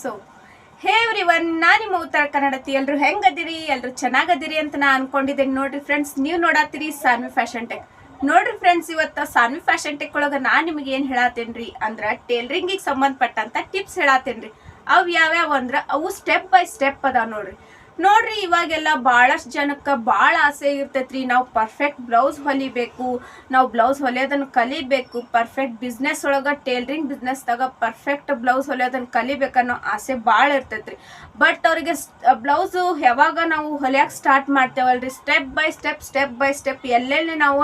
So hey every one ನಾನು ನಿಮ್ಮ ಉತ್ತರ ಕನ್ನಡತಿ. ಎಲ್ರು ಹೆಂಗದಿರಿ? ಎಲ್ರು ಚೆನ್ನಾಗದಿರಿ ಅಂತ ನಾ ಅನ್ಕೊಂಡಿದ್ದೇನೆ. ನೋಡ್ರಿ ಫ್ರೆಂಡ್ಸ್ ನೀವು ನೋಡತ್ತೀರಿ ಸಾನ್ವಿ ಫ್ಯಾಷನ್ ಟೆಕ್ ನೋಡ್ರಿ ಫ್ರೆಂಡ್ಸ್ ಇವತ್ತು ಸಾನ್ವಿ ಫ್ಯಾಷನ್ ಟೆಕ್ ಒಳಗೆ ನಾ ನಿಮ್ಗೆ ಏನ್ ಹೇಳತ್ತೇನ್ರಿ ಅಂದ್ರ ಟೇಲರಿಂಗಿಗೆ ಸಂಬಂಧಪಟ್ಟಂತ ಟಿಪ್ಸ್ ಹೇಳತ್ತೇನ್ರಿ ಅವು ಯಾವ್ಯಾವ ಅಂದ್ರ, ಅವು ಸ್ಟೆಪ್ ಬೈ ಸ್ಟೆಪ್ ಅದಾವ ನೋಡ್ರಿ. ನೋಡ್ರಿ, ಇವಾಗೆಲ್ಲ ಭಾಳಷ್ಟು ಜನಕ್ಕೆ ಭಾಳ ಆಸೆ ಇರ್ತೈತ್ರಿ. ನಾವು ಪರ್ಫೆಕ್ಟ್ ಬ್ಲೌಸ್ ಹೊಲಿಬೇಕು, ನಾವು ಬ್ಲೌಸ್ ಹೊಲಿಯೋದನ್ನ ಕಲಿಬೇಕು ಪರ್ಫೆಕ್ಟ್ ಬಿಸ್ನೆಸ್ ಒಳಗೆ ಟೇಲರಿಂಗ್ ಬಿಸ್ನೆಸ್ದಾಗ ಪರ್ಫೆಕ್ಟ್ ಬ್ಲೌಸ್ ಹೊಲಿಯೋದನ್ನ ಕಲಿಬೇಕನ್ನೋ ಆಸೆ ಭಾಳ ಇರ್ತೈತ್ರಿ. ಬಟ್ ಅವರಿಗೆ ಬ್ಲೌಸು ಯಾವಾಗ ನಾವು ಹೊಲಿಯಕ್ಕೆ start ಮಾಡ್ತೇವಲ್ರಿ? Step by step step by step ಎಲ್ಲೆಲ್ಲಿ ನಾವು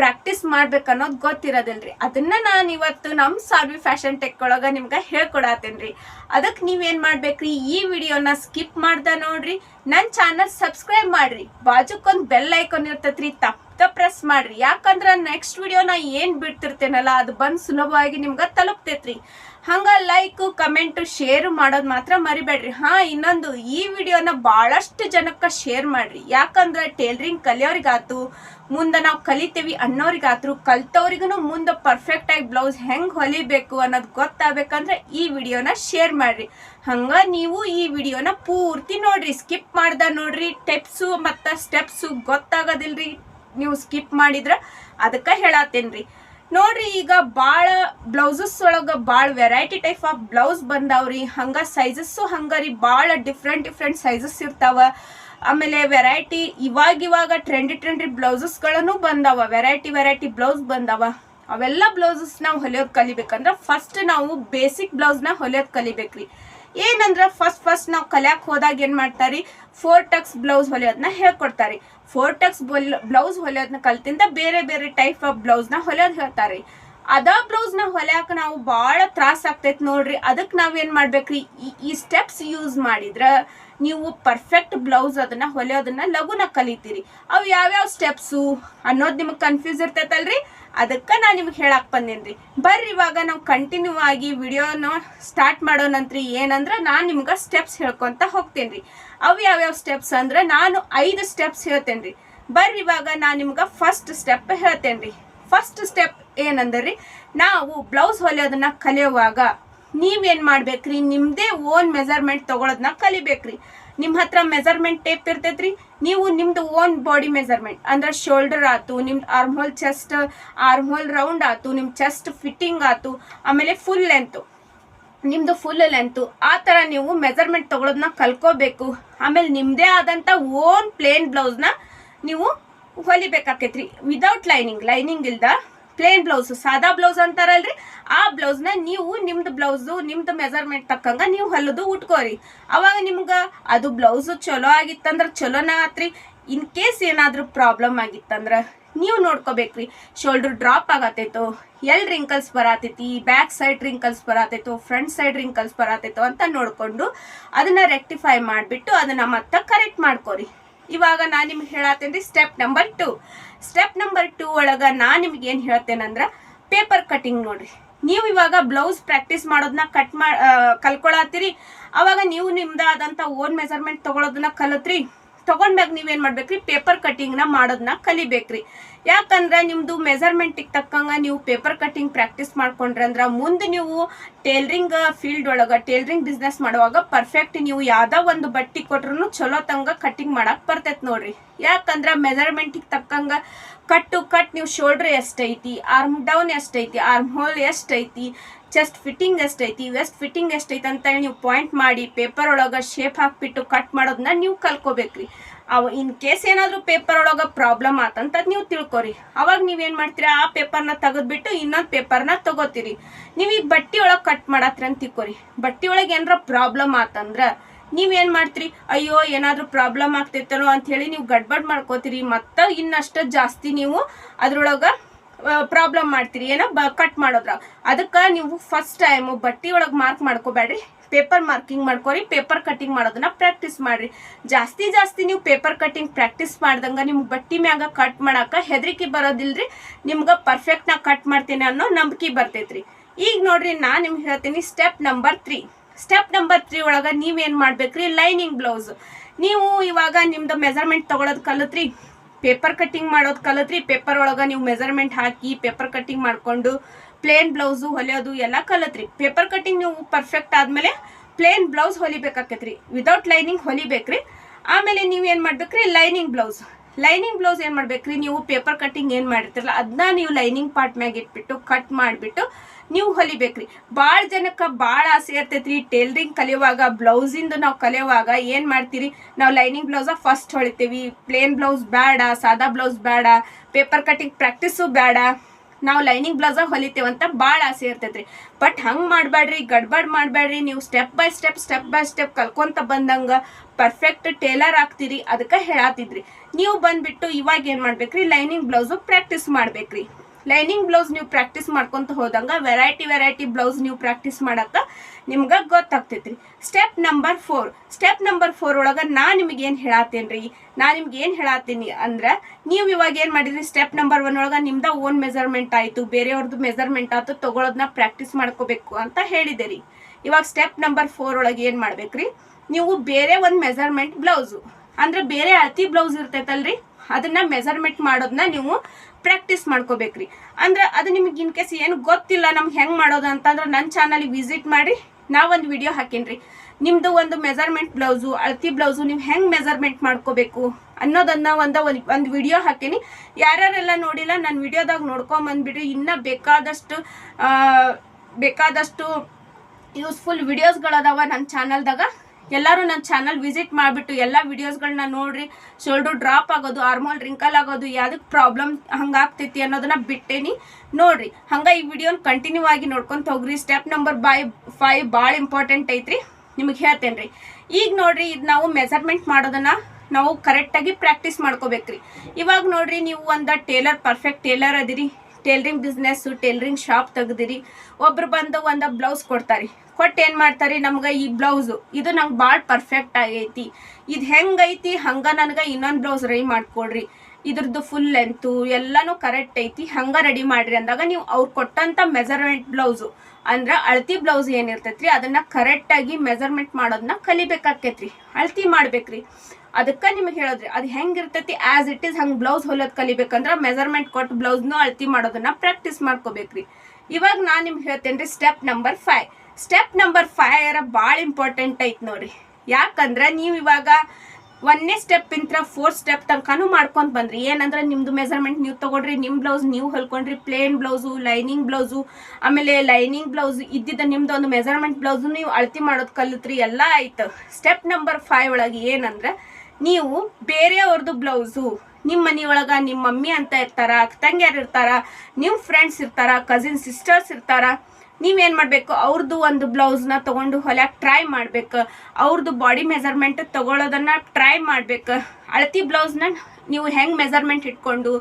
ಪ್ರಾಕ್ಟೀಸ್ ಮಾಡ್ಬೇಕು ಅನ್ನೋದು ಗೊತ್ತಿರೋದಿಲ್ರಿ. ಅದನ್ನ ನಾನು ಇವತ್ತು ನಮ್ಮ ಸಾಲ್ವಿ ಫ್ಯಾಷನ್ ಟೆಕ್ ಒಳಗೆ ನಿಮ್ಗೆ ಹೇಳ್ಕೊಡತ್ತೇನ್ರಿ ಅದಕ್ಕೆ ನೀವೇನು ಮಾಡ್ಬೇಕ್ರಿ? ಈ ವಿಡಿಯೋನ ಸ್ಕಿಪ್ ಮಾಡ್ದ ನೋಡ್ರಿ. ನನ್ನ ಚಾನಲ್ ಸಬ್ಸ್ಕ್ರೈಬ್ ಮಾಡ್ರಿ. ಬಾಜುಕ್ಕೊಂದು ಬೆಲ್ ಐಕಾನ್ ಇರ್ತೈತ್ರಿ, ತಪ್ಪ ಪ್ರೆಸ್ ಮಾಡ್ರಿ. ಯಾಕಂದ್ರೆ ನೆಕ್ಸ್ಟ್ ವಿಡಿಯೋ ನಾ ಏನು ಬಿಡ್ತಿರ್ತೇನಲ್ಲ, ಅದು ಬಂದ್ ಸುಲಭವಾಗಿ ನಿಮ್ಗೆ ತಲುಪ್ತೈತ್ರಿ. ಹಂಗ ಲೈಕ್ ಕಮೆಂಟ್ ಶೇರ್ ಮಾಡೋದು ಮಾತ್ರ ಮರಿಬೇಡ್ರಿ. ಹಾ, ಇನ್ನೊಂದು, ಈ ವಿಡಿಯೋನ ಬಹಳಷ್ಟು ಜನಕ್ಕೆ ಶೇರ್ ಮಾಡ್ರಿ. ಯಾಕಂದ್ರೆ ಟೇಲರಿಂಗ್ ಕಲಿಯೋರಿಗಾತು, ಮುಂದೆ ನಾವು ಕಲಿತೇವಿ ಅನ್ನೋರಿಗಾತ್ರು ಕಲ್ತವ್ರಿಗೂ ಮುಂದೆ ಪರ್ಫೆಕ್ಟ್ ಆಗಿ ಬ್ಲೌಸ್ ಹೆಂಗ್ ಹೊಲಿಬೇಕು ಅನ್ನೋದು ಗೊತ್ತಾಗಬೇಕಂದ್ರೆ ಈ ವಿಡಿಯೋನ ಶೇರ್ ಮಾಡ್ರಿ. ಹಂಗ ನೀವು ಈ ವಿಡಿಯೋನ ಪೂರ್ತಿ ನೋಡ್ರಿ. ಸ್ಕಿಪ್ ಮಾಡ್ದ ನೋಡ್ರಿ. ಟೆಪ್ಸು ಮತ್ತು ಸ್ಟೆಪ್ಸು ಗೊತ್ತಾಗೋದಿಲ್ರಿ. ನೀವು ಸ್ಕಿಪ್ ಮಾಡಿದ್ರೆ ಅದಕ್ಕೆ ಹೇಳತ್ತೇನ್ರಿ ನೋಡ್ರಿ ಈಗ ಭಾಳ ಬ್ಲೌಸಸ್ ಒಳಗೆ ಭಾಳ ವೆರೈಟಿ ಟೈಪ್ ಆಫ್ ಬ್ಲೌಸ್ ಬಂದಾವ್ರಿ. ಹಂಗ ಸೈಜಸ್ಸು ಹಂಗ ರೀ ಭಾಳ ಡಿಫ್ರೆಂಟ್ ಡಿಫ್ರೆಂಟ್ ಸೈಜಸ್ ಇರ್ತಾವ. ಆಮೇಲೆ ವೆರೈಟಿ ಇವಾಗ ಇವಾಗ ಟ್ರೆಂಡಿ ಟ್ರೆಂಡಿ ಬ್ಲೌಸಸ್ಗಳನ್ನು ಬಂದಾವ. ವೆರೈಟಿ ವೆರೈಟಿ ಬ್ಲೌಸ್ ಬಂದಾವ. ಅವೆಲ್ಲ ಬ್ಲೌಸಸ್ ನಾವು ಹೊಲಿಯೋದು ಕಲಿಬೇಕಂದ್ರೆ ಫಸ್ಟ್ ನಾವು ಬೇಸಿಕ್ ಬ್ಲೌಸ್ನ ಹೊಲಿಯೋದು ಕಲಿಬೇಕ್ರಿ. ಏನಂದ್ರೆ ಫಸ್ಟ್ ಫಸ್ಟ್ ನಾವು ಕಲಿಯಕ್ಕೆ ಹೋದಾಗ ಏನು ಮಾಡ್ತಾರಿ? ಫೋರ್ ಟಕ್ಸ್ ಬ್ಲೌಸ್ ಹೊಲಿಯೋದನ್ನ ಹೇಳ್ಕೊಡ್ತಾರೆ. ಫೋರ್ ಟಕ್ಸ್ ಬ್ಲೌಸ್ ಹೊಲಿಯೋದನ್ನ ಕಲ್ತಿಂದ ಬೇರೆ ಬೇರೆ ಟೈಪ್ ಆಫ್ ಬ್ಲೌಸ್ನ ಹೊಲಿಯೋದು ಹೇಳ್ತಾರೆ. ಅದ ಬ್ಲೌಸ್ನ ಹೊಲಿಯಾಕ ನಾವು ಭಾಳ ತ್ರಾಸ ಆಗ್ತೈತೆ ನೋಡ್ರಿ. ಅದಕ್ಕೆ ನಾವೇನು ಮಾಡ್ಬೇಕ್ರಿ? ಈ ಸ್ಟೆಪ್ಸ್ ಯೂಸ್ ಮಾಡಿದ್ರೆ ನೀವು ಪರ್ಫೆಕ್ಟ್ ಬ್ಲೌಸ್ ಅದನ್ನ ಹೊಲಿಯೋದನ್ನ ಲಘುನ ಕಲಿತೀರಿ. ಅವು ಯಾವ್ಯಾವ ಸ್ಟೆಪ್ಸು ಅನ್ನೋದು ನಿಮಗೆ ಕನ್ಫ್ಯೂಸ್ ಇರ್ತೈತಲ್ರಿ? ಅದಕ್ಕೆ ನಾನು ನಿಮ್ಗೆ ಹೇಳಕ್ ಬಂದೇನ್ರಿ. ಬರ್ರಿ ಇವಾಗ ನಾವು ಕಂಟಿನ್ಯೂ ಆಗಿ ವಿಡಿಯೋನ ಸ್ಟಾರ್ಟ್ ಮಾಡೋಣಂತ್ರಿ ಏನಂದ್ರೆ ನಾನು ನಿಮ್ಗೆ ಸ್ಟೆಪ್ಸ್ ಹೇಳ್ಕೊತ ಹೋಗ್ತೇನೆ ರೀ ಅವು ಯಾವ್ಯಾವ ಸ್ಟೆಪ್ಸ್ ಅಂದ್ರೆ ನಾನು ಐದು ಸ್ಟೆಪ್ಸ್ ಹೇಳ್ತೇನೆ ರೀ ಬರ್ರಿ ಇವಾಗ ನಾನು ನಿಮ್ಗೆ ಫಸ್ಟ್ ಸ್ಟೆಪ್ ಹೇಳ್ತೇನೆ ರೀ ಫಸ್ಟ್ ಸ್ಟೆಪ್ ಏನಂದ್ರಿ, ನಾವು ಬ್ಲೌಸ್ ಹೊಲಿಯೋದನ್ನ ಕಲಿಯುವಾಗ ನೀವೇನು ಮಾಡ್ಬೇಕ್ರಿ? ನಿಮ್ಮದೇ ಓನ್ ಮೆಜರ್ಮೆಂಟ್ ತೊಗೊಳೋದನ್ನ ಕಲಿಬೇಕ್ರಿ. ನಿಮ್ಮ ಹತ್ರ ಮೆಜರ್ಮೆಂಟ್ ಟೇಪ್ ಇರ್ತೈತ್ರಿ? ನೀವು ನಿಮ್ದು ಓನ್ ಬಾಡಿ ಮೆಜರ್ಮೆಂಟ್ ಅಂದ್ರೆ ಶೋಲ್ಡರ್ ಆಯ್ತು ನಿಮ್ದು arm hole chest arm hole round ಆಯ್ತು ನಿಮ್ಮ ಚೆಸ್ಟ್ ಫಿಟ್ಟಿಂಗ್ ಆಯ್ತು ಆಮೇಲೆ ಫುಲ್ ಲೆಂತು ನಿಮ್ದು ಫುಲ್ ಲೆಂತು ಆ ಥರ ನೀವು ಮೆಜರ್ಮೆಂಟ್ ತೊಗೊಳೋದನ್ನ ಕಲ್ಕೋಬೇಕು. ಆಮೇಲೆ ನಿಮ್ಮದೇ ಆದಂಥ ಓನ್ ಪ್ಲೇನ್ ಬ್ಲೌಸ್ನ ನೀವು ಹೊಲಿಬೇಕಾಕೈತ್ರಿ. ವಿದೌಟ್ ಲೈನಿಂಗ್ ಲೈನಿಂಗ್ ಇಲ್ದ? ಪ್ಲೇನ್ ಬ್ಲೌಸ್ ಸಾದಾ ಬ್ಲೌಸ್ ಅಂತಾರಲ್ರಿ? ಆ ಬ್ಲೌಸ್ನ ನೀವು ನಿಮ್ದು ಬ್ಲೌಸು ನಿಮ್ದು ಮೆಜರ್ಮೆಂಟ್ ತಕ್ಕಂಗ ನೀವು ಹೊಲದು ಉಟ್ಕೋರಿ. ಅವಾಗ ನಿಮ್ಗೆ ಅದು ಬ್ಲೌಸು ಚಲೋ ಆಗಿತ್ತಂದ್ರೆ ಚಲೋನ ಆತ್ರಿ. ಇನ್ ಕೇಸ್ ಏನಾದರೂ ಪ್ರಾಬ್ಲಮ್ ಆಗಿತ್ತಂದ್ರೆ ನೀವು ನೋಡ್ಕೋಬೇಕ್ರಿ. ಶೋಲ್ಡರ್ ಡ್ರಾಪ್ ಆಗತ್ತೈತೋ ಎಲ್ಲಿ ರಿಂಕಲ್ಸ್ ಬರತೈತಿ ಬ್ಯಾಕ್ ಸೈಡ್ ರಿಂಕಲ್ಸ್ ಬರತೈತೋ ಫ್ರಂಟ್ ಸೈಡ್ ರಿಂಕಲ್ಸ್ ಬರತೈತೋ ಅಂತ ನೋಡ್ಕೊಂಡು ಅದನ್ನ ರೆಕ್ಟಿಫೈ ಮಾಡಿಬಿಟ್ಟು ಅದನ್ನ ಮತ್ತೆ ಕರೆಕ್ಟ್ ಮಾಡ್ಕೋರಿ. ಇವಾಗ ನಾನು ನಿಮ್ಗೆ ಹೇಳತ್ತೇನೆ step number two step number two ಒಳಗೆ ನಾನು ನಿಮ್ಗೆ ಏನು ಹೇಳ್ತೇನಂದ್ರೆ ಪೇಪರ್ ಕಟಿಂಗ್ ನೋಡ್ರಿ. ನೀವು ಇವಾಗ ಬ್ಲೌಸ್ ಪ್ರಾಕ್ಟೀಸ್ ಮಾಡೋದನ್ನ ಕಟ್ ಮಾ ಕಲ್ಕೊಳತ್ತೀರಿ. ಅವಾಗ ನೀವು ನಿಮ್ದಾದಂಥ ಓನ್ ಮೆಜರ್ಮೆಂಟ್ ತೊಗೊಳೋದನ್ನ ಕಲತ್ರಿ. ತಗೊಂಡ್ಮ್ಯಾಗ ನೀವೇನು ಮಾಡ್ಬೇಕ್ರಿ ಪೇಪರ್ ಕಟಿಂಗ್ನ ಮಾಡೋದನ್ನ ಕಲಿಬೇಕ್ರಿ. ಯಾಕಂದ್ರೆ ನಿಮ್ಮದು ಮೆಜರ್ಮೆಂಟಿಗೆ ತಕ್ಕಂಗೆ ನೀವು ಪೇಪರ್ ಕಟ್ಟಿಂಗ್ ಪ್ರಾಕ್ಟೀಸ್ ಮಾಡ್ಕೊಂಡ್ರೆ ಅಂದ್ರೆ ಮುಂದೆ ನೀವು ಟೇಲ್ರಿಂಗ್ ಫೀಲ್ಡ್ ಒಳಗೆ ಟೇಲ್ರಿಂಗ್ ಬಿಸ್ನೆಸ್ ಮಾಡುವಾಗ ಪರ್ಫೆಕ್ಟ್ ನೀವು ಯಾವ್ದೋ ಒಂದು ಬಟ್ಟೆ ಕೊಟ್ರು ಚಲೋ ತಂಗ ಕಟ್ಟಿಂಗ್ ಮಾಡಕ್ ಬರ್ತೈತೆ ನೋಡ್ರಿ. ಯಾಕಂದ್ರೆ ಮೆಜರ್ಮೆಂಟಿಗೆ ತಕ್ಕಂಗೆ ಕಟ್ಟು ಕಟ್ ನೀವು ಶೋಲ್ಡ್ರ್ ಎಷ್ಟೈತಿ ಆರ್ಮ್ ಡೌನ್ ಎಷ್ಟೈತಿ ಆರ್ಮ್ ಹೋಲ್ ಎಷ್ಟೈತಿ ಚೆಸ್ಟ್ ಫಿಟ್ಟಿಂಗ್ ಎಷ್ಟೈತಿ ವೆಸ್ಟ್ ಫಿಟ್ಟಿಂಗ್ ಎಷ್ಟೈತಿ ಅಂತ ಹೇಳಿ ನೀವು ಪಾಯಿಂಟ್ ಮಾಡಿ ಪೇಪರ್ ಒಳಗೆ ಶೇಪ್ ಹಾಕಿಬಿಟ್ಟು ಕಟ್ ಮಾಡೋದನ್ನ ನೀವು ಕಲ್ಕೋಬೇಕ್ರಿ. ಅವ ಇನ್ ಕೇಸ್ ಏನಾದರೂ ಪೇಪರ್ ಒಳಗೆ ಪ್ರಾಬ್ಲಮ್ ಆತಂತ ನೀವು ತಿಳ್ಕೊರಿ. ಅವಾಗ ನೀವೇನು ಮಾಡ್ತೀರಾ? ಆ ಪೇಪರ್ನ ತೆಗೆದ್ಬಿಟ್ಟು ಇನ್ನೊಂದು ಪೇಪರ್ನ ತಗೋತೀರಿ. ನೀವು ಈಗ ಬಟ್ಟೆ ಒಳಗೆ ಕಟ್ ಮಾಡತ್ರಿ ಅಂತ ತಿಳ್ಕೊರಿ. ಬಟ್ಟೆ ಒಳಗೆ ಏನಾರ ಪ್ರಾಬ್ಲಮ್ ಆತಂದ್ರೆ ನೀವೇನು ಮಾಡ್ತೀರಿ? ಅಯ್ಯೋ, ಏನಾದರೂ ಪ್ರಾಬ್ಲಮ್ ಆಗ್ತೈತಲ್ಲೋ ಅಂತ ಹೇಳಿ ನೀವು ಗಡ್ಬಡ್ ಮಾಡ್ಕೋತೀರಿ. ಮತ್ತು ಇನ್ನಷ್ಟು ಜಾಸ್ತಿ ನೀವು ಅದ್ರೊಳಗೆ ಪ್ರಾಬ್ಲಮ್ ಮಾಡ್ತೀರಿ, ಏನೋ ಬ ಕಟ್ ಮಾಡೋದ್ರ. ಅದಕ್ಕೆ ನೀವು ಫಸ್ಟ್ ಟೈಮು ಬಟ್ಟೆ ಒಳಗೆ ಮಾರ್ಕ್ ಮಾಡ್ಕೋಬೇಡ್ರಿ. ಪೇಪರ್ ಮಾರ್ಕಿಂಗ್ ಮಾಡ್ಕೊರಿ ಪೇಪರ್ ಕಟಿಂಗ್ ಮಾಡೋದನ್ನ ಪ್ರಾಕ್ಟೀಸ್ ಮಾಡ್ರಿ. ಜಾಸ್ತಿ ಜಾಸ್ತಿ ನೀವು ಪೇಪರ್ ಕಟಿಂಗ್ ಪ್ರಾಕ್ಟೀಸ್ ಮಾಡ್ದಂಗೆ ನಿಮ್ಗೆ ಬಟ್ಟೆ ಮ್ಯಾಗ ಕಟ್ ಮಾಡಕ್ಕೆ ಹೆದರಿಕೆ ಬರೋದಿಲ್ರಿ, ನಿಮ್ಗೆ ಪರ್ಫೆಕ್ಟ್ನಾಗ ಕಟ್ ಮಾಡ್ತೀನಿ ಅನ್ನೋ ನಂಬಿಕೆ ಬರ್ತೈತ್ರಿ. ಈಗ ನೋಡ್ರಿ ನಾನು ನಿಮ್ಗೆ ಹೇಳ್ತೀನಿ step number three step number three ಒಳಗೆ ನೀವೇನು ಮಾಡ್ಬೇಕ್ರಿ? ಲೈನಿಂಗ್ ಬ್ಲೌಸ್ ನೀವು ಇವಾಗ ನಿಮ್ದು ಮೆಜರ್ಮೆಂಟ್ ತೊಗೊಳೋದು ಕಲತ್ರಿ. ಪೇಪರ್ ಕಟ್ಟಿಂಗ್ ಮಾಡೋದು ಕಲತ್ರಿ. ಪೇಪರ್ ಒಳಗೆ ನೀವು ಮೆಜರ್ಮೆಂಟ್ ಹಾಕಿ ಪೇಪರ್ ಕಟ್ಟಿಂಗ್ ಮಾಡಿಕೊಂಡು ಪ್ಲೇನ್ ಬ್ಲೌಸು ಹೊಲಿಯೋದು ಎಲ್ಲ ಕಲತ್ರಿ. ಪೇಪರ್ ಕಟ್ಟಿಂಗ್ ನೀವು ಪರ್ಫೆಕ್ಟ್ ಆದಮೇಲೆ ಪ್ಲೇನ್ ಬ್ಲೌಸ್ ಹೊಲಿಬೇಕಾಕೈತ್ರಿ. ವಿದೌಟ್ ಲೈನಿಂಗ್ ಹೊಲಿಬೇಕ್ರಿ. ಆಮೇಲೆ ನೀವು ಏನು ಮಾಡ್ಬೇಕ್ರಿ? Lining blouse. ಲೈನಿಂಗ್ ಬ್ಲೌಸ್ ಏನು ಮಾಡ್ಬೇಕ್ರಿ? ನೀವು ಪೇಪರ್ ಕಟ್ಟಿಂಗ್ ಏನು ಮಾಡಿರ್ತಿರಲ್ಲ ಅದನ್ನ ನೀವು ಲೈನಿಂಗ್ ಪಾರ್ಟ್ ಮ್ಯಾಗ ಇಟ್ಬಿಟ್ಟು ಕಟ್ ಮಾಡಿಬಿಟ್ಟು ನೀವು ಹೊಲಿಬೇಕ್ರಿ. ಭಾಳ ಜನಕ್ಕೆ ಭಾಳ ಆಸೆ ಇರ್ತೈತ್ರಿ. ಟೇಲರಿಂಗ್ ಕಲಿಯುವಾಗ ಬ್ಲೌಸಿಂದು ನಾವು ಕಲಿಯುವಾಗ ಏನು ಮಾಡ್ತೀರಿ? ನಾವು ಲೈನಿಂಗ್ ಬ್ಲೌಸ ಫಸ್ಟ್ ಹೊಳಿತೀವಿ ಪ್ಲೇನ್ ಬ್ಲೌಸ್ ಬೇಡ ಸಾದಾ ಬ್ಲೌಸ್ ಬೇಡ ಪೇಪರ್ ಕಟ್ಟಿಂಗ್ ಪ್ರಾಕ್ಟೀಸು ಬೇಡ ನಾವು ಲೈನಿಂಗ್ ಬ್ಲೌಸ ಹೊಲಿತೇವಂತ ಭಾಳ ಆಸೆ ಇರ್ತೈತ್ರಿ. ಬಟ್ ಹಂಗೆ ಮಾಡಬೇಡ್ರಿ ಗಡ್ಬಡ್ ಮಾಡಬೇಡ್ರಿ ನೀವು step by step step by step ಕಲ್ಕೊಂತ ಬಂದಂಗೆ ಪರ್ಫೆಕ್ಟ್ ಟೇಲರ್ ಆಗ್ತೀರಿ, ಅದಕ್ಕೆ ಹೇಳಾತಿದ್ರಿ. ನೀವು ಬಂದ್ಬಿಟ್ಟು ಇವಾಗ ಏನು ಮಾಡ್ಬೇಕ್ರಿ? ಲೈನಿಂಗ್ ಬ್ಲೌಸು ಪ್ರಾಕ್ಟೀಸ್ ಮಾಡ್ಬೇಕ್ರಿ. ಲೈನಿಂಗ್ ಬ್ಲೌಸ್ ನೀವು ಪ್ರಾಕ್ಟೀಸ್ ಮಾಡ್ಕೊಂತ ಹೋದಂಗ ವೆರೈಟಿ ವೆರೈಟಿ ಬ್ಲೌಸ್ ನೀವು ಪ್ರಾಕ್ಟೀಸ್ ಮಾಡಕ್ಕ ನಿಮ್ಗೆ ಗೊತ್ತಾಗ್ತೈತ್ರಿ. Step number four step number four ಒಳಗೆ ನಾ ನಿಮ್ಗೆ ಏನು ಹೇಳತ್ತೇನ್ರಿ ನಾ ನಿಮ್ಗೆ ಏನು ಹೇಳತ್ತೀನಿ ಅಂದ್ರೆ, ನೀವು ಇವಾಗ ಏನು ಮಾಡಿದ್ರಿ? ಸ್ಟೆಪ್ ನಂಬರ್ ಒನ್ ಒಳಗೆ ನಿಮ್ದ ಓನ್ ಮೆಜರ್ಮೆಂಟ್ ಆಯಿತು ಬೇರೆಯವ್ರದ್ದು ಮೆಜರ್ಮೆಂಟ್ ಆಯ್ತು ತೊಗೊಳೋದನ್ನ ಪ್ರಾಕ್ಟೀಸ್ ಮಾಡ್ಕೋಬೇಕು ಅಂತ ಹೇಳಿದೆ ರೀ ಇವಾಗ ಸ್ಟೆಪ್ ನಂಬರ್ ಫೋರ್ ಒಳಗೆ ಏನು ಮಾಡ್ಬೇಕ್ರಿ? ನೀವು ಬೇರೆ ಒಂದು ಮೆಜರ್ಮೆಂಟ್ ಬ್ಲೌಸು. ಅಂದ್ರೆ ಬೇರೆ ಅಳತಿ ಬ್ಲೌಸ್ ಇರ್ತೈತಲ್ರಿ? ಅದನ್ನ ಮೆಜರ್ಮೆಂಟ್ ಮಾಡೋದನ್ನ ನೀವು ಪ್ರಾಕ್ಟೀಸ್ ಮಾಡ್ಕೋಬೇಕ್ರಿ. ಅಂದ್ರೆ ಅದು ನಿಮ್ಗೆ ಇನ್ ಕೇಸ್ ಏನು ಗೊತ್ತಿಲ್ಲ ನಮ್ಗೆ ಹೆಂಗೆ ಮಾಡೋದು ಅಂತಂದ್ರೆ ನನ್ನ ಚಾನಲಿಗೆ ವಿಸಿಟ್ ಮಾಡಿ ನಾವೊಂದು ವಿಡಿಯೋ ಹಾಕೀನಿ ನಿಮ್ಮದು ಒಂದು ಮೆಜರ್ಮೆಂಟ್ ಬ್ಲೌಸು ಅಳತಿ ಬ್ಲೌಸು ನೀವು ಹೆಂಗೆ ಮೆಜರ್ಮೆಂಟ್ ಮಾಡ್ಕೋಬೇಕು ಅನ್ನೋದನ್ನ ಒಂದು ಒಂದು ವಿಡಿಯೋ ಹಾಕೀನಿ. ಯಾರ್ಯಾರೆಲ್ಲ ನೋಡಿಲ್ಲ ನನ್ನ ವಿಡಿಯೋದಾಗ ನೋಡ್ಕೊಂಬಂದ್ಬಿಡ್ರಿ. ಇನ್ನೂ ಬೇಕಾದಷ್ಟು ಬೇಕಾದಷ್ಟು ಯೂಸ್ಫುಲ್ ವಿಡಿಯೋಸ್ಗಳದಾವ ನನ್ನ ಚಾನಲ್ದಾಗ ಎಲ್ಲರೂ ನನ್ನ ಚಾನಲ್ ವಿಸಿಟ್ ಮಾಡಿಬಿಟ್ಟು ಎಲ್ಲ ವಿಡಿಯೋಸ್ಗಳನ್ನ ನೋಡ್ರಿ ಶೋಲ್ಡರ್ ಡ್ರಾಪ್ ಆಗೋದು ಆರ್ಮೋಲ್ ರಿಂಕಲ್ ಆಗೋದು ಯಾವುದಕ್ಕೆ ಪ್ರಾಬ್ಲಮ್ ಹಂಗಾಗ್ತೈತಿ ಅನ್ನೋದನ್ನ ಬಿಟ್ಟೇನಿ. ನೋಡ್ರಿ, ಹಂಗೆ ಈ ವಿಡಿಯೋನ ಕಂಟಿನ್ಯೂ ಆಗಿ ನೋಡ್ಕೊಂತ ಹೋಗ್ರಿ. ಸ್ಟೆಪ್ ನಂಬರ್ ಬೈ ಫೈವ್ ಭಾಳ ಇಂಪಾರ್ಟೆಂಟ್ ಐತ್ರಿ. ನಿಮಗೆ ಹೇಳ್ತೇನೆ ರೀ ಈಗ ನೋಡ್ರಿ, ಇದು ನಾವು ಮೆಜರ್ಮೆಂಟ್ ಮಾಡೋದನ್ನ ನಾವು ಕರೆಕ್ಟಾಗಿ ಪ್ರಾಕ್ಟೀಸ್ ಮಾಡ್ಕೋಬೇಕ್ರಿ. ಇವಾಗ ನೋಡ್ರಿ, ನೀವು ಒಂದು ಟೇಲರ್ ಪರ್ಫೆಕ್ಟ್ ಟೇಲರ್ ಅದಿರಿ. ಟೇಲರಿಂಗ್ ಬಿಸ್ನೆಸ್ಸು ಟೇಲರಿಂಗ್ ಶಾಪ್ ತೆಗ್ದಿರಿ. ಒಬ್ರು ಬಂದು ಒಂದು ಬ್ಲೌಸ್ ಕೊಡ್ತಾರೆ. ಕೊಟ್ಟು ಏನು ಮಾಡ್ತಾರೆ? ನಮ್ಗೆ ಈ ಬ್ಲೌಸು ಇದು ನಂಗೆ ಭಾಳ ಪರ್ಫೆಕ್ಟ್ ಆಗೈತಿ. ಇದು ಹೆಂಗೈತಿ? ಹಂಗೆ ನನಗೆ ಇನ್ನೊಂದು ಬ್ಲೌಸ್ ರೆಡಿ ಮಾಡ್ಕೊಡ್ರಿ. ಇದ್ರದ್ದು ಫುಲ್ ಲೆಂತು ಎಲ್ಲನೂ ಕರೆಕ್ಟ್ ಐತಿ. ಹಂಗೆ ರೆಡಿ ಮಾಡ್ರಿ ಅಂದಾಗ ನೀವು ಅವ್ರು ಕೊಟ್ಟಂಥ ಮೆಜರ್ಮೆಂಟ್ ಬ್ಲೌಸು ಅಂದ್ರೆ ಅಳತಿ ಬ್ಲೌಸ್ ಏನಿರ್ತೈತ್ರಿ, ಅದನ್ನ ಕರೆಕ್ಟಾಗಿ ಮೆಜರ್ಮೆಂಟ್ ಮಾಡೋದನ್ನ ಕಲಿಬೇಕಾಕೈತ್ರಿ. ಅಳತಿ ಮಾಡ್ಬೇಕ್ರಿ. ಅದಕ್ಕೆ ನಿಮಗೆ ಹೇಳೋದ್ರಿ, ಅದು ಹೆಂಗಿರ್ತೈತಿ? ಆಸ್ ಇಟ್ ಈಸ್ ಹಂಗೆ ಬ್ಲೌಸ್ ಹೊಲೋದು ಕಲಿಬೇಕಂದ್ರೆ ಮೆಜರ್ಮೆಂಟ್ ಕೊಟ್ಟು ಬ್ಲೌಸ್ನು ಅಳತಿ ಮಾಡೋದನ್ನ ಪ್ರಾಕ್ಟೀಸ್ ಮಾಡ್ಕೋಬೇಕ್ರಿ. ಇವಾಗ ನಾನು ನಿಮ್ಗೆ ಹೇಳ್ತೇನೆ ರೀ step number five step number five ಭಾಳ ಇಂಪಾರ್ಟೆಂಟ್ ಐತೆ ನೋಡ್ರಿ. ಯಾಕಂದ್ರೆ ನೀವು ಇವಾಗ ಒಂದನೇ ಸ್ಟೆಪ್ ಫೋರ್ ಸ್ಟೆಪ್ ತನಕನೂ ಮಾಡ್ಕೊಂಡು ಬಂದ್ರಿ. ಏನಂದ್ರೆ ನಿಮ್ದು ಮೆಜರ್ಮೆಂಟ್ ನೀವು ತಗೊಳ್ರಿ ನಿಮ್ಮ ಬ್ಲೌಸ್ ನೀವು ಹೊಲ್ಕೊಂಡ್ರಿ ಪ್ಲೇನ್ ಬ್ಲೌಸು ಲೈನಿಂಗ್ ಬ್ಲೌಸು ಆಮೇಲೆ ಲೈನಿಂಗ್ ಬ್ಲೌಸ್ ಇದ್ದಿದ್ದ ನಿಮ್ದು ಒಂದು ಮೆಜರ್ಮೆಂಟ್ ಬ್ಲೌಸು ನೀವು ಅಳತಿ ಮಾಡೋದು ಕಲಿತ್ರಿ, ಎಲ್ಲ ಆಯ್ತು. ಸ್ಟೆಪ್ ನಂಬರ್ ಫೈವ್ ಒಳಗೆ ಏನಂದ್ರೆ ನೀವು ಬೇರೆಯವ್ರದ್ದು ಬ್ಲೌಸು ನಿಮ್ಮ ಮನೆಯೊಳಗೆ ನಿಮ್ಮ ಮಮ್ಮಿ ಅಂತ ಇರ್ತಾರ ತಂಗಿಯರು ಇರ್ತಾರ ನಿಮ್ಮ ಫ್ರೆಂಡ್ಸ್ ಇರ್ತಾರ ಕಸಿನ್ ಸಿಸ್ಟರ್ಸ್ ಇರ್ತಾರ ನೀವೇನು ಮಾಡಬೇಕು? ಅವ್ರದ್ದು ಒಂದು ಬ್ಲೌಸ್ನ ತೊಗೊಂಡು ಹೊಲ್ಯಾಕೆ ಟ್ರೈ ಮಾಡ್ಬೇಕು. ಅವ್ರದ್ದು ಬಾಡಿ ಮೆಜರ್ಮೆಂಟ್ ತೊಗೊಳೋದನ್ನು ಟ್ರೈ ಮಾಡ್ಬೇಕು. ಅಳತಿ ಬ್ಲೌಸ್ನ ನೀವು ಹೆಂಗೆ ಮೆಜರ್ಮೆಂಟ್ ಇಟ್ಕೊಂಡು,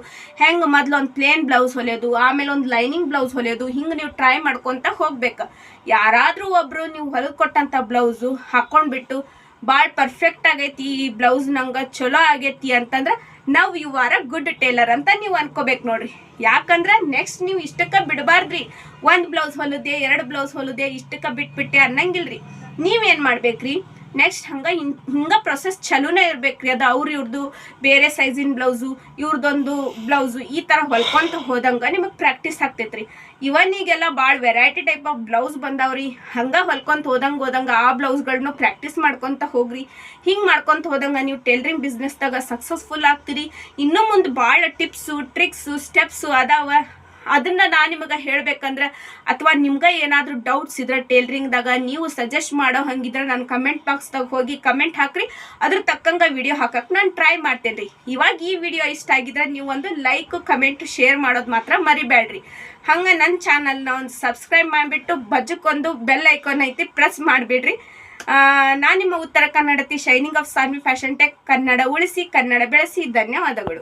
ಹೆಂಗೆ ಮೊದಲು ಒಂದು ಪ್ಲೇನ್ ಬ್ಲೌಸ್ ಹೊಲಿಯೋದು, ಆಮೇಲೆ ಒಂದು ಲೈನಿಂಗ್ ಬ್ಲೌಸ್ ಹೊಲಿಯೋದು, ಹಿಂಗೆ ನೀವು ಟ್ರೈ ಮಾಡ್ಕೊತ ಹೋಗ್ಬೇಕು. ಯಾರಾದರೂ ಒಬ್ಬರು ನೀವು ಹೊಲಿದು ಕೊಟ್ಟಂಥ ಬ್ಲೌಸು ಹಾಕ್ಕೊಂಡ್ಬಿಟ್ಟು ಭಾಳ ಪರ್ಫೆಕ್ಟ್ ಆಗೈತಿ ಈ ಬ್ಲೌಸ್ ನಂಗೆ, ಚಲೋ ಆಗೈತಿ ಅಂತಂದ್ರೆ ನಾವು you are a good tailor ಅಂತ ನೀವು ಅನ್ಕೋಬೇಕು ನೋಡ್ರಿ. ಯಾಕಂದ್ರೆ ನೆಕ್ಸ್ಟ್ ನೀವು ಇಷ್ಟಕ್ಕೆ ಬಿಡಬಾರ್ದ್ರಿ. ಒಂದು ಬ್ಲೌಸ್ ಹೊಲಿದೆ, ಎರಡು ಬ್ಲೌಸ್ ಹೊಲಿದೆ, ಇಷ್ಟಕ್ಕೆ ಬಿಟ್ಬಿಟ್ಟೆ ಅನ್ನಂಗಿಲ್ರಿ. ನೀವೇನು ಮಾಡ್ಬೇಕ್ರಿ? ನೆಕ್ಸ್ಟ್ ಹಂಗೆ ಹಿಂಗೆ ಹಿಂಗೆ ಪ್ರೊಸೆಸ್ ಚಲೋನೇ ಇರ್ಬೇಕ್ರಿ. ಅದು ಅವ್ರು ಇವ್ರದ್ದು ಬೇರೆ ಸೈಜಿನ ಬ್ಲೌಸು ಇವ್ರದ್ದೊಂದು ಬ್ಲೌಸು ಈ ಥರ ಹೊಲ್ಕೊಂತ ಹೋದಂಗೆ ನಿಮಗೆ ಪ್ರಾಕ್ಟೀಸ್ ಆಗ್ತೈತ್ರಿ. ಇವನ್ ಈಗೆಲ್ಲ ಭಾಳ ವೆರೈಟಿ ಟೈಪ್ ಆಫ್ ಬ್ಲೌಸ್ ಬಂದಾವ್ರಿ. ಹಂಗೆ ಹೊಲ್ಕೊಂತ ಹೋದಂಗೆ ಹೋದಂಗೆ ಆ ಬ್ಲೌಸ್ಗಳನ್ನೂ ಪ್ರಾಕ್ಟೀಸ್ ಮಾಡ್ಕೊಂತ ಹೋಗ್ರಿ. ಹಿಂಗೆ ಮಾಡ್ಕೊಂತ ಹೋದಂಗೆ ನೀವು ಟೈಲ್ರಿಂಗ್ ಬಿಸ್ನೆಸ್ದಾಗ ಸಕ್ಸಸ್ಫುಲ್ ಆಗ್ತೀರಿ. ಇನ್ನೂ ಮುಂದೆ ಭಾಳ ಟಿಪ್ಸು ಟ್ರಿಕ್ಸು ಸ್ಟೆಪ್ಸು ಅದಾವ. ಅದನ್ನ ನಾನು ನಿಮಗೆ ಹೇಳಬೇಕಂದ್ರೆ ಅಥವಾ ನಿಮ್ಗೆ ಏನಾದರೂ ಡೌಟ್ಸ್ ಇದ್ರೆ ಟೇಲರಿಂಗ್ದಾಗ ನೀವು ಸಜೆಸ್ಟ್ ಮಾಡೋ ಹಂಗಿದ್ರೆ ನಾನು ಕಮೆಂಟ್ ಬಾಕ್ಸ್ದಾಗ ಹೋಗಿ ಕಮೆಂಟ್ ಹಾಕ್ರಿ. ಅದ್ರ ತಕ್ಕಂಗೆ ವಿಡಿಯೋ ಹಾಕಕ್ಕೆ ನಾನು ಟ್ರೈ ಮಾಡ್ತೇನೆ ರೀ. ಇವಾಗ ಈ ವಿಡಿಯೋ ಇಷ್ಟ ಆಗಿದ್ರೆ ನೀವು ಒಂದು ಲೈಕ್ ಕಮೆಂಟ್ ಶೇರ್ ಮಾಡೋದು ಮಾತ್ರ ಮರಿಬೇಡ್ರಿ ಹಂಗೆ ನನ್ನ ಚಾನಲ್ನ ಒಂದು ಸಬ್ಸ್ಕ್ರೈಬ್ ಮಾಡಿಬಿಟ್ಟು ಬಜ್ಜಕ್ಕೊಂದು ಬೆಲ್ ಐಕಾನ್ ಐತಿ ಪ್ರೆಸ್ ಮಾಡಿಬಿಡ್ರಿ. ನಾನು ನಿಮ್ಮ ಉತ್ತರ ಕನ್ನಡತಿ shining of Saanvi fashion tech Kannada ಉಳಿಸಿ, ಕನ್ನಡ ಬೆಳೆಸಿ. ಧನ್ಯವಾದಗಳು.